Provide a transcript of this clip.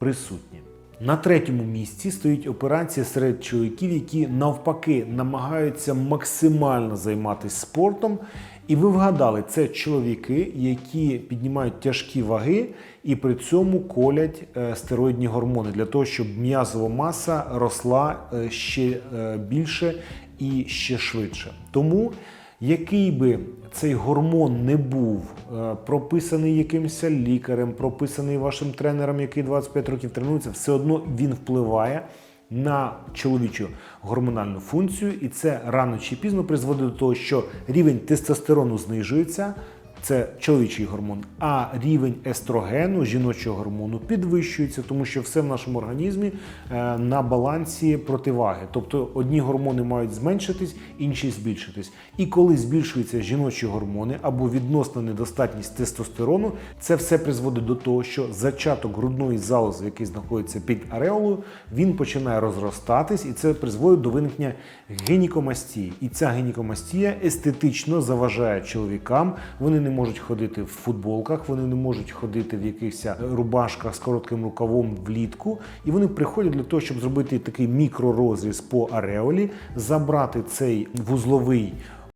присутні. На третьому місці стоїть операція серед чоловіків, які навпаки намагаються максимально займатися спортом. І ви вгадали, це чоловіки, які піднімають тяжкі ваги і при цьому колять е, стероїдні гормони для того, щоб м'язова маса росла е, ще е, більше і ще швидше. Тому який би цей гормон не був е, прописаний якимось лікарем, прописаний вашим тренером, який 25 років тренується, все одно він впливає на чоловічу гормональну функцію, і це рано чи пізно призводить до того, що рівень тестостерону знижується. Це чоловічий гормон, а рівень естрогену, жіночого гормону, підвищується, тому що все в нашому організмі е, на балансі противаги. Тобто одні гормони мають зменшитись, інші збільшитись. І коли збільшуються жіночі гормони або відносна недостатність тестостерону, це все призводить до того, що зачаток грудної залози, який знаходиться під ареолою, він починає розростатись, і це призводить до виникнення гінекомастії. І ця гінекомастія естетично заважає чоловікам. Вони не можуть ходити в футболках, вони не можуть ходити в якихось рубашках з коротким рукавом влітку. І вони приходять для того, щоб зробити такий мікророзріз по ареолі, забрати цей вузловий